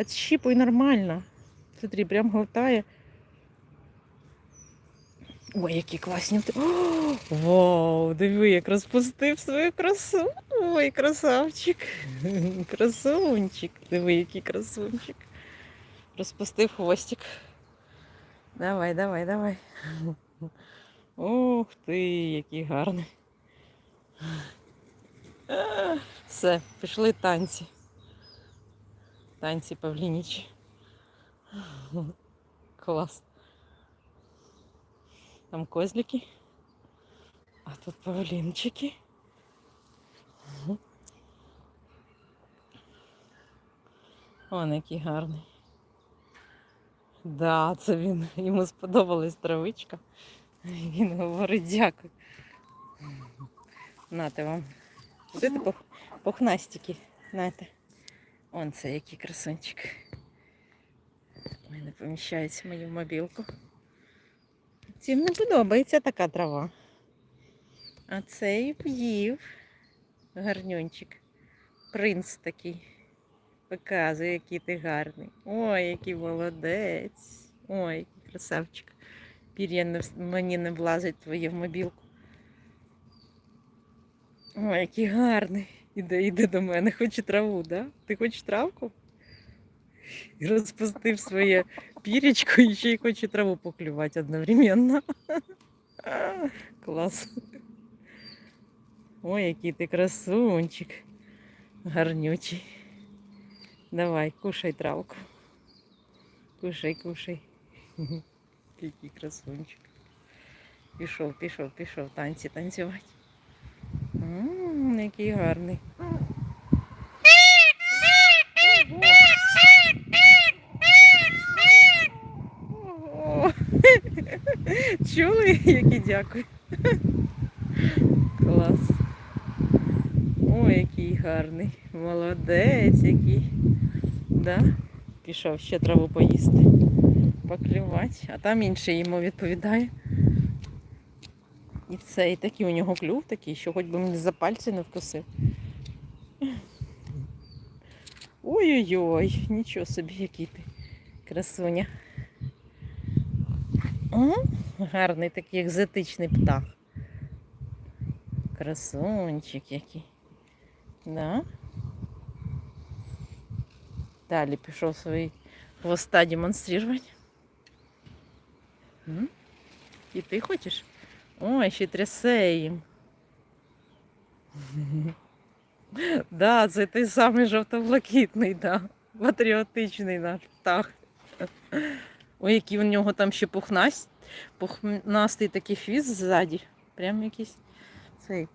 Отщипуй нормально. Смотри, прям глотає. Ой, які класні. Вау, диви, як розпустив свою красу. Ой, красавчик. Красунчик. Диви, який красунчик. Розпустив хвостик. Давай, давай, давай. Ух ти, який гарний. Все, пішли танці. Танці павлінічі. Клас. Там козлики. А тут павлінчики. Он який гарний. Да, це він. Йому сподобалась травичка. Він говорить дякую. Нате вам. Будете пух... пухнастики. Нате. Он це який красунчик. Ой, не поміщається мою мобілку. Цим не подобається така трава. А цей в'їв. Гарнюнчик. Принц такий. Показує, який ти гарний. Ой, який молодець. Ой, який красавчик. Пір'я не, мені не влазить твоє в мобілку. Ой, який гарний. Іде, іде до мене. Хоче траву, да? Ти хочеш травку? І розпустив своє пірічко і ще й хоче траву поклювати одновременно. Клас. Ой, який ти красунчик. Гарнючий. Давай, кушай травку. Кушай, кушай. Який красунчик. Пішов, пішов, пішов танці танцювати. М, який гарний. Ого. Чули, які дякую. Клас. Ой, який гарний. Молодець який. Да? Пішов ще траву поїсти. Поклювати. А там інший йому відповідає. І це, і такий у нього клюв такий, що хоч би мені за пальці не вкусив. Ой-ой-ой, нічого собі, який ти красуня. О, гарний такий екзотичний птах. Красунчик який. Да? Далі пішов свої хвоста демонструвати. І ти хочеш? Ой, ще трясе їм. Да, це той самий жовто-блакитний, да. Патріотичний наш птах. Ой, який у нього там ще пухнасть, пухнастий такий хвіст ззаді. Прям якийсь цей.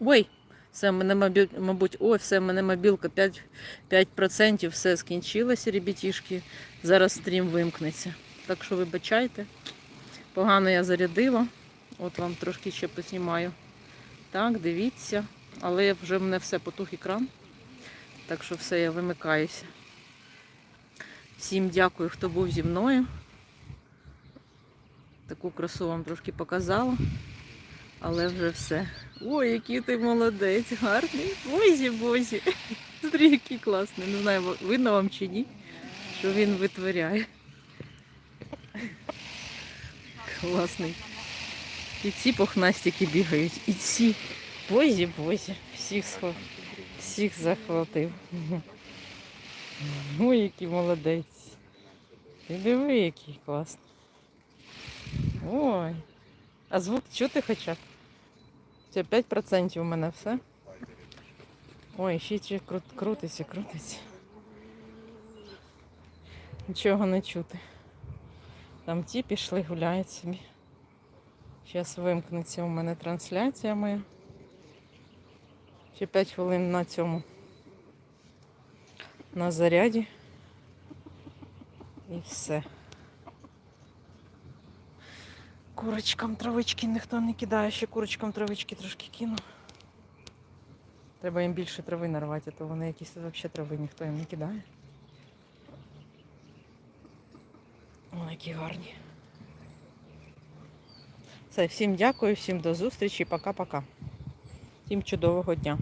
Ой, все, мене, мобі- мабуть, ой, все, мене мобілка 5%, 5% все скінчилося, ребятішки. Зараз стрім вимкнеться. Так що вибачайте. Погано я зарядила. От вам трошки ще поснімаю. Так, дивіться. Але вже в мене все потух екран. Так що все, я вимикаюся. Всім дякую, хто був зі мною. Таку красу вам трошки показала. Але вже все. Ой, який ти молодець, гарний. Бозі, бозі. Смотри, який класний. Не знаю, видно вам чи ні, що він витворяє. Класний. І ці пухнастики бігають, і ці. Бозі, бозі. Всіх, схо- всіх захватив. Ой, який молодець. Ти диви, який класний. Ой. А звук чути хоча б? Це 5% у мене все. Ой, ще ще крут, крутиться, крутиться. Нічого не чути. Там ті пішли, гуляють собі. Зараз вимкнеться у мене трансляція моя. Ще 5 хвилин на цьому. На заряді. І все. Курочкам травички ніхто не кидає, ще курочкам травички трошки кину. Треба їм більше трави нарвати, а то вони якісь взагалі трави ніхто їм не кидає. Які гарні. Все, всім дякую, всім до зустрічі, пока-пока. Всім чудового дня.